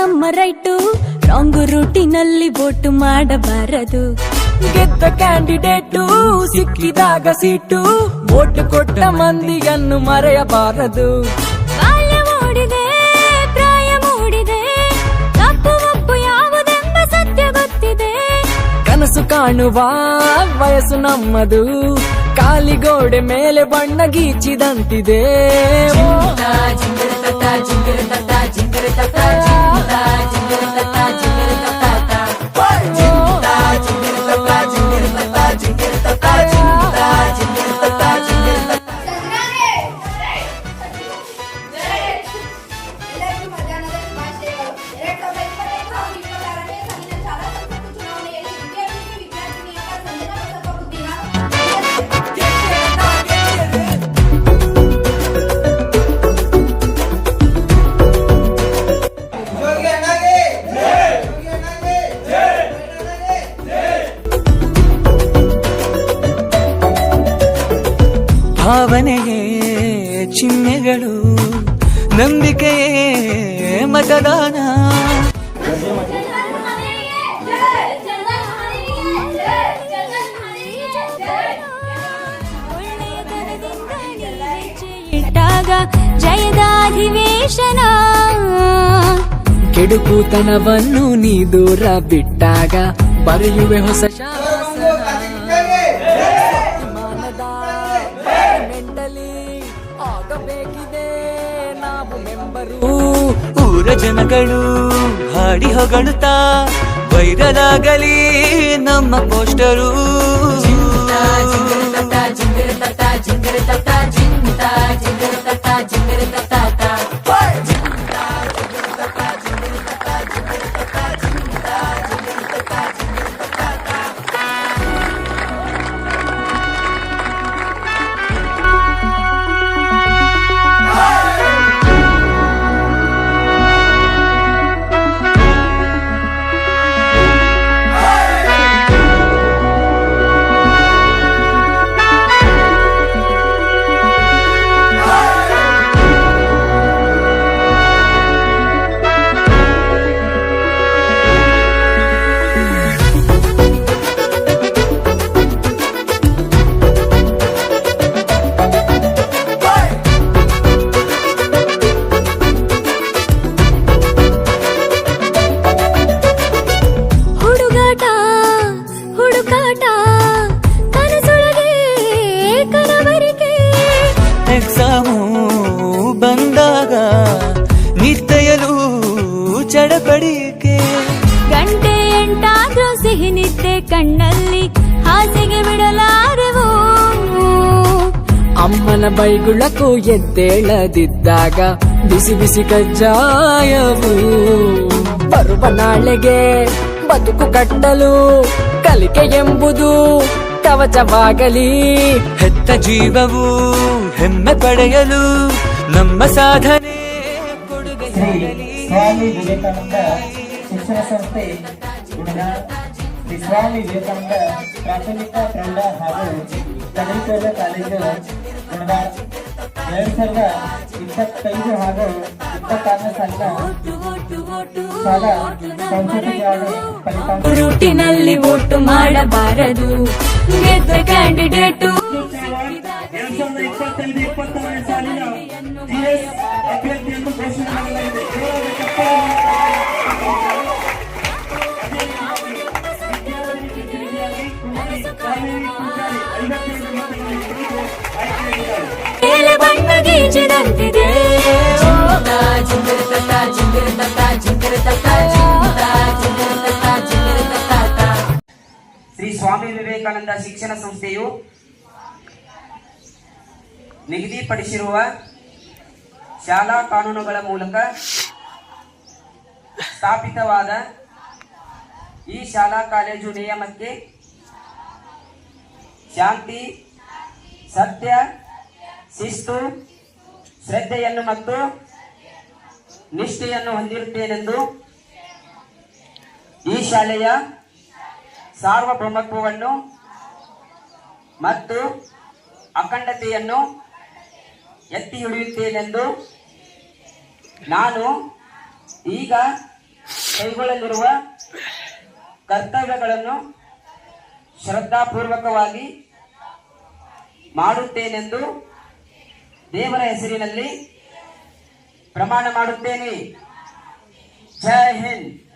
ನಮ್ಮ right. Wrong ರೂಟಿನಲ್ಲಿ vote ಮಾಡಬಾರದು. ಗೆದ್ದ ಕ್ಯಾಂಡಿಡೇಟು ಸಿಕ್ಕಿದಾಗ ಸೀಟು ವೋಟ್ ಕೊಟ್ಟ ಮಂದಿಯನ್ನು ಮರೆಯಬಾರದು. ಕನಸು ಕಾಣುವ ವಯಸ್ಸು ನಮ್ಮದು. ಕಾಲಿಗೋಡೆ ಮೇಲೆ ಬಣ್ಣ ಗೀಚಿದಂತಿದೆ. ಭಾವನೆಯೇ ಚಿಹ್ನೆಗಳು ನಂಬಿಕೆಯೇ ಮತದಾನ. ಇಟ್ಟಾಗ ಜಯದ ಅಧಿವೇಶನ ಕೆಡುಕುತನವನ್ನು ನೀ ದೂರ ಬಿಟ್ಟಾಗ ಬರೆಯುವೆ ಹೊಸ ಮೆಂಟಲಿ ಆಗಬೇಕಿದೆ. ನಾವು ಮೆಂಬರು. ಊರ ಜನಗಳು ಹಾಡಿ ಹೊಗಳುತ್ತಾ ವೈರಲಾಗಲಿ ನಮ್ಮ ಪೋಸ್ಟರು. ಹುಡುಗಾಟ ಎಂಟಾದ್ರೂ ಸಿಹಿ ನಿದ್ದೆ ಕಣ್ಣಲ್ಲಿ ಹಾಸಿಗೆ ಬಿಡಲಾರೆವು ಅಮ್ಮನ ಬೈಗುಳಕ್ಕೂ ಎದ್ದೇಳದಿದ್ದಾಗ ಬಿಸಿ ಬಿಸಿ ಕಜ್ಜಾಯವು ಬರುವ ನಾಳೆಗೆ ಬದುಕು ಕಟ್ಟಲು ಕಲಿಕೆ ಎಂಬುದು ಕವಚವಾಗಲಿ ಹೆತ್ತ ಜೀವವು ಹೆಮ್ಮೆ ಪಡೆಯಲು ನಮ್ಮ ಸಾಧನೆ ಕೊಡುಗೆ ಸ್ವಾಮಿ ವಿವೇಕಾನಂದ ಶಿಕ್ಷಣ ಸಂಸ್ಥೆ ಸ್ವಾಮಿ ವಿವೇಕಾನಂದ ಪ್ರಾಥಮಿಕ ಪ್ರೌಢ ಹಾಗೂ ಪದವಿ ಪೂರ್ವ ಕಾಲೇಜು ಗುಣಗಾರ್ ಎರಡ್ ಸಾವಿರದ ಇಪ್ಪತ್ತೈದು ಹಾಗೂ ಇಪ್ಪತ್ತಾರನೇ ಸಾಲಿನ ಫಲಿತಾಂಶ ರೂಟಿನಲ್ಲಿ ಓಟು ಮಾಡಬಾರದು. ಗೆದ್ದ ಕ್ಯಾಂಡಿಡೇಟು ಎರಡ್ ಸಾವಿರದ ಇಪ್ಪತ್ತೈದು ಇಪ್ಪತ್ತಾರನೇ ಸಾಲಿನ ಜಿಎಸ್ ಅಭ್ಯರ್ಥಿಯನ್ನು ಘೋಷಣೆ ಮಾಡಲಾಗಿದೆ. ಶ್ರೀ ಸ್ವಾಮಿ ವಿವೇಕಾನಂದ ಶಿಕ್ಷಣ ಸಂಸ್ಥೆಯು ನಿಗದಿಪಡಿಸಿರುವ ಶಾಲಾ ಕಾನೂನುಗಳ ಮೂಲಕ ಸ್ಥಾಪಿತವಾದ ಈ ಶಾಲಾ ಕಾಲೇಜು ನಿಯಮಕ್ಕೆ ಶಾಂತಿ, ಸತ್ಯ, ಶಿಸ್ತು, ಶ್ರದ್ಧೆಯನ್ನು ಮತ್ತು ನಿಷ್ಠೆಯನ್ನು ಹೊಂದಿರುತ್ತೇನೆಂದು ಈ ಶಾಲೆಯ ಸಾರ್ವಭೌಮತ್ವವನ್ನು ಮತ್ತು ಅಖಂಡತೆಯನ್ನು ಎತ್ತಿ ಹಿಡಿಯುತ್ತೇನೆಂದು ನಾನು ಈಗ ಕೈಗೊಳ್ಳಲಿರುವ ಕರ್ತವ್ಯಗಳನ್ನು ಶ್ರದ್ಧಾಪೂರ್ವಕವಾಗಿ ಮಾಡುತ್ತೇನೆಂದು ದೇವರ ಹೆಸರಿನಲ್ಲಿ ಪ್ರಮಾಣ ಮಾಡುತ್ತೇನೆ. ಜೈ ಹಿಂದ್.